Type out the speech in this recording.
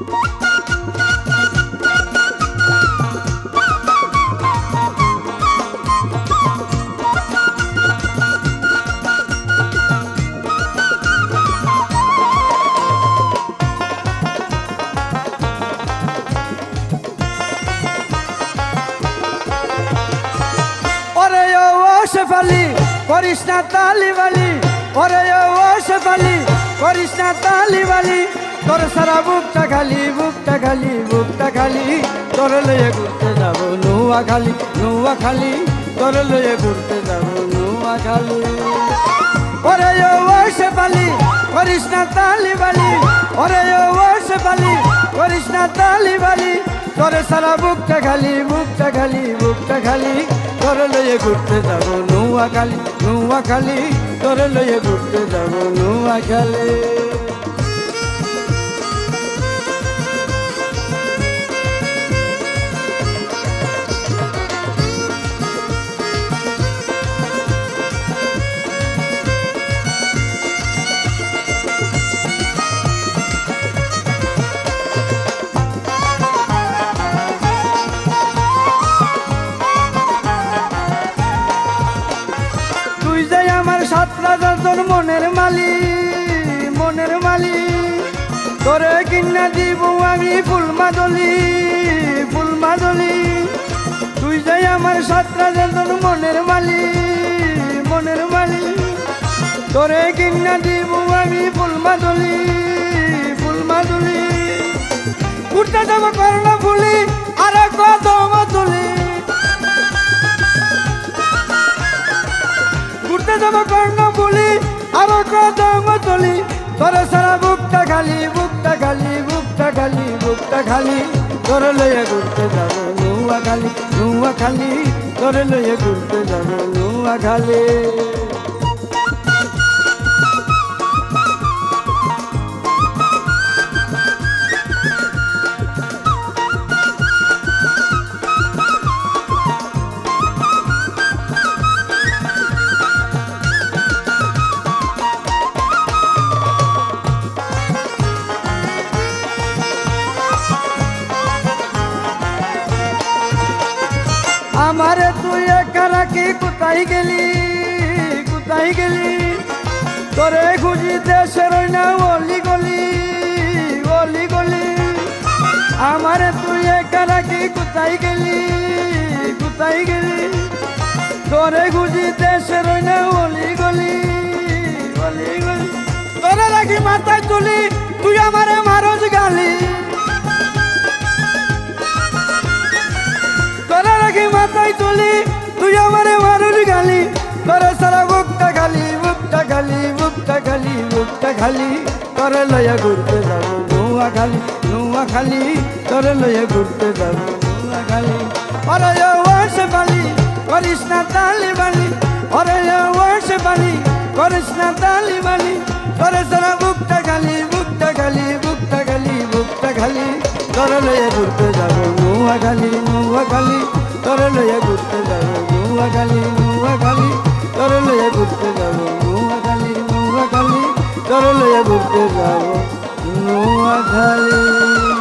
ওরে ও ও শেফালি করিস না তালিবালি ওরে ও ও শেফালি করিস না তালিবালি তোর সারা বুকটা খালি বুকটা খালি বুকটা খালি। তোর লয়ে ঘুরতে যাব নুয়া খালি নুয়া খালি তোর লয়ে ঘুরতে যাব নুয়া খালি ওরে ও ও শেফালি করিস না তালিবালি ওরে ও ও শেফালি করিস না তালিবালি তোরে সারা বুকটা খালি বুকটা খালি বুকটা খালি। তোর লয়ে ঘুরতে যাব নুয়া খালি নুয়া খালি তোর লয়ে ঘুরতে যাব নুয়া খালি তোরে কিনা দিব আমি ফুল মাদলি ফুল মাদলি। তুই যাই আমার সাতটা তোর মনের মালি মনের মালি। তোরে কিনা দিব আমি ফুল মাদলি ফুল মাদলি। উঠতে যাব করোনা ফুলি খালি তোর লয়ে ঘুরতে যাব নুয়া খালি নুয়া খালি তোর লয়ে ঘুরতে যাব নুয়া খালি রাখি কোথায় গেলি? কোথায় গেলি? তোরে খুঁজি দেশের না অলি গলি অলি গলি। আমারে তুই একা রাখি কোথায় গেলি? কোথায় গেলি? তোরে খুঁজি দেশের না অলি গলি অলি গলি। তোরে রাখি মাথায় তুলি, তুই আমারে মারজ গালি। তোরা রাখি মাথায় তুলি লয়া ঘুরতে যাব। নুয়া খালি নুয়া খালি তোরে লয়া ঘুরতে যাব। নুয়া খালি অরে ওয়াশ বালি করিস না তালি বালি। অরে ওয়াশ বালি করিস না তালি বালি। তোরে সারা বুকটা খালি বুকটা খালি বুকটা খালি বুকটা খালি। তোর লয়ে ঘুরতে যাব। নুয়া খালি নুয়া খালি তোর লয়ে ঘুরতে যাব। নুয়া খালি নুয়া খালি তোর লয়ে ঘুরতে যাব। তোর ঘুরতে যাব নুয়া খালি